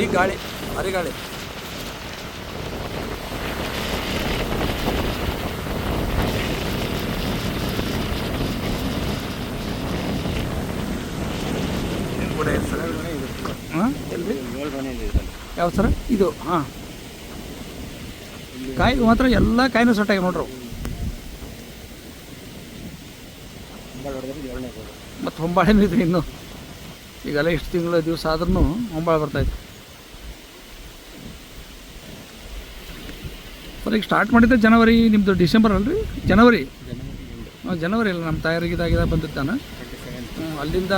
ಈ ಗಾಳಿ, ಅರಿ ಗಾಳಿ. ಯಾವ ಸರ್? ಇದು, ಹಾಂ. ಕಾಯಿ ಮಾತ್ರ ಎಲ್ಲ ಕಾಯಿನೂ ಸೊಟ್ಟಾಗಿ ನೋಡ್ರಿ. ಮತ್ತು ಹೊಂಬಾಳೆನೂ ಇದ್ರಿ ಇನ್ನು. ಈಗೆಲ್ಲ ಇಷ್ಟು ತಿಂಗಳ ದಿವಸ ಆದ್ರೂ ಹೊಂಬಾಳೆ ಬರ್ತೈತೆ ಸರ್ ಈಗ ಸ್ಟಾರ್ಟ್ ಮಾಡಿದ್ದೆ ಜನವರಿ ನಿಮ್ಮದು ಡಿಸೆಂಬರ್ ಅಲ್ರಿ? ಜನವರಿ? ಹಾಂ ಜನವರಿ ಅಲ್ಲ ನಮ್ಮ ತಯಾರಿಗೆ ಬಂದಿದ್ದ ಬಂದಿದ್ದಾನೆ ಹ್ಞೂ ಅಲ್ಲಿಂದ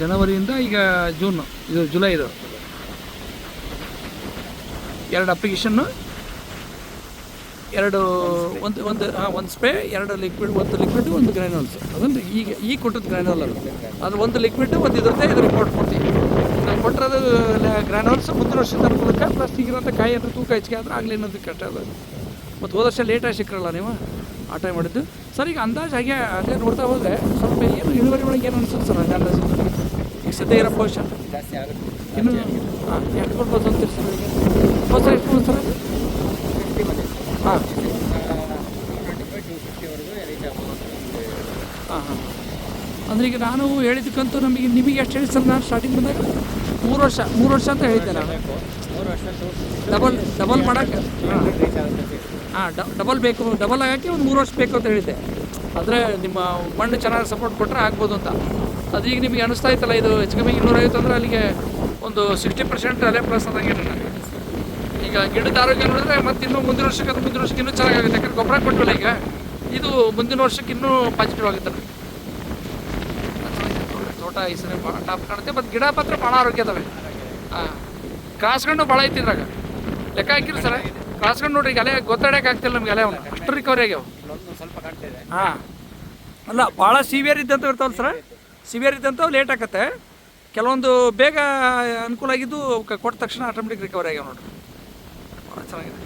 ಜನವರಿಯಿಂದ ಈಗ ಜೂನ್ ಇದು ಜುಲೈ ಇದು. ಎರಡು ಅಪ್ಲಿಕೇಶನ್ನು ಎರಡು ಒಂದು ಒಂದು ಹಾಂ ಒಂದು ಸ್ಪ್ರೇ ಎರಡು ಲಿಕ್ವಿಡ್ ಒಂದು ಲಿಕ್ವಿಡ್ ಒಂದು ಗ್ರ್ಯಾನ್ಯೂಲ್ಸ್ ಅದೊಂದು ಈಗ ಈಗ ಕೊಟ್ಟದ್ದು ಗ್ರ್ಯಾನ್ಯೂಲ್ ಅದು. ಅದು ಒಂದು ಲಿಕ್ವಿಡ್ ಒಂದು ಇರುತ್ತೆ ಇದು ರಿಪೋರ್ಟ್ ಕೊಡ್ತೀವಿ. ನಾವು ಅದು ಗ್ರ್ಯಾನ್ಯೂಲ್ಸ್ ಮುಂದಿನ ವರ್ಷ ತರ್ಕೊಳಕ್ಕೆ ಪ್ಲಸ್ ಈಗಿರೋಂಥ ಕಾಯಿ ಅಂದ್ರೆ ತೂಕ ಹೆಚ್ಚಿಗೆ ಆದ್ರೆ ಆಗಲಿ ಅನ್ನೋದು ಕಷ್ಟ ಅದು. ಮತ್ತು ಹೋದ ವರ್ಷ ಲೇಟಾಗಿ ಸಿಕ್ಕರಲ್ಲ ನೀವು ಆ ಟೈಮ್ ಮಾಡಿದ್ದು? ಸರ್ ಈಗ ಅಂದಾಜು ಹಾಗೆ ಅದೇ ನೋಡ್ತಾ ಹೋದರೆ ಸ್ವಲ್ಪ ಏನು ಇಳುವರಿ ಒಳಗೆ ಏನು ಅನಿಸುತ್ತೆ ಸರ್ ಹಾಗೆ ಅಂದಾಜು ಈಗ ಸದ್ಯ ಇರೋ ಪೋಷನ್ ಜಾಸ್ತಿ ಆಗುತ್ತೆ. ಇನ್ನು ಹಾಂ ಎಷ್ಟು ಕೊಡ್ಬೋದು ಅಂತ ಸರ್ ಈಗ ಎಷ್ಟು ಕೊಡ್ಬೋದು ಸರ್ ಹಾಂ. ಅಂದ್ರೆ ಈಗ ನಾನು ಹೇಳಿದ್ದಕ್ಕಂತೂ ನಮಗೆ ನಿಮಗೆ ಎಷ್ಟು ಹೇಳಿ ಸರ್ ನಾನು ಸ್ಟಾರ್ಟಿಂಗ್ ಬಂದಾಗ ಮೂರು ವರ್ಷ ಮೂರು ವರ್ಷ ಅಂತ ಹೇಳಿದ್ದೆ ನಾನು. ಮೂರು ವರ್ಷ ಡಬಲ್ ಡಬಲ್ ಮಾಡೋಕ್ಕೆ ಹಾಂ. ಡಬಲ್ ಬೇಕು ಡಬಲ್ ಆಗೋಕ್ಕೆ ಒಂದು ಮೂರು ವರ್ಷ ಬೇಕು ಅಂತ ಹೇಳಿದ್ದೆ. ಆದರೆ ನಿಮ್ಮ ಮಣ್ಣು ಚೆನ್ನಾಗಿ ಸಪೋರ್ಟ್ ಕೊಟ್ಟರೆ ಆಗ್ಬೋದು ಅಂತ. ಅದು ಈಗ ನಿಮಗೆ ಅನಿಸ್ತಾ ಇತ್ತಲ್ಲ ಇದು ಹೆಚ್ಚು ಕಮ್ಮಿ ಇನ್ನೂರೈವತ್ತು ಅಂದರೆ ಅಲ್ಲಿಗೆ ಒಂದು ಸಿಕ್ಸ್ಟಿ ಪರ್ಸೆಂಟ್ ಅಲೆ ಪ್ಲಸ್ ಆದಂಗೆ ನನಗೆ ಈಗ ಗಿಡದ ಆರೋಗ್ಯ ನೋಡಿದ್ರೆ ಮತ್ತೆ ಇನ್ನೂ ಮುಂದಿನ ವರ್ಷಕ್ಕೆ ಅದು ಮುಂದಿನ ವರ್ಷಕ್ಕೆ ಇನ್ನೂ ಚೆನ್ನಾಗಾಗುತ್ತೆ. ಯಾಕಂದ್ರೆ ಗೊಬ್ಬರ ಕೊಟ್ಟಲ್ಲ ಈಗ ಇದು ಮುಂದಿನ ವರ್ಷಕ್ಕೆ ಇನ್ನೂ ಪಾಸಿಟಿವ್ ಆಗುತ್ತೆ. ತೋಟ ಈ ಸರಿ ಭಾಳ ಟಾಪ್ ಕಾಣುತ್ತೆ. ಮತ್ತು ಗಿಡ ಪತ್ರ ಭಾಳ ಆರೋಗ್ಯ ಅದಾವೆ ಹಾಂ ಕ್ರಾಸ್ಕೊಂಡು ಭಾಳ ಐತಿ ಇದ್ರಾಗ. ಲೆಕ್ಕ ಹಾಕಿರಿ ಸರ್. ಕ್ರಾಸ್ಕೊಂಡು ನೋಡ್ರಿ, ಈಗ ಅಲೆ ಗೊತ್ತಾಡಕ್ಕೆ ಆಗ್ತಿಲ್ಲ ನಮ್ಗೆ ಅಲೆ ಅವನು ಅಷ್ಟು ರಿಕವರಿ ಆಗ್ಯಾವ. ಹಾಂ ಅಲ್ಲ ಭಾಳ ಸಿವಿಯರ್ ಇದ್ದಂಥವು ಇರ್ತಾವಲ್ಲ ಸರ್. ಸಿವಿಯರ್ ಇದ್ದಂಥವು ಲೇಟ್ ಆಗತ್ತೆ ಕೆಲವೊಂದು ಬೇಗ ಅನುಕೂಲ ಆಗಿದ್ದು ಕೊಟ್ಟ ತಕ್ಷಣ ಆಟೋಮೆಟಿಕ್ ರಿಕವರಿ ಆಗ್ಯಾವ ನೋಡ್ರಿ. ಭಾಳ ಚೆನ್ನಾಗಿದೆ.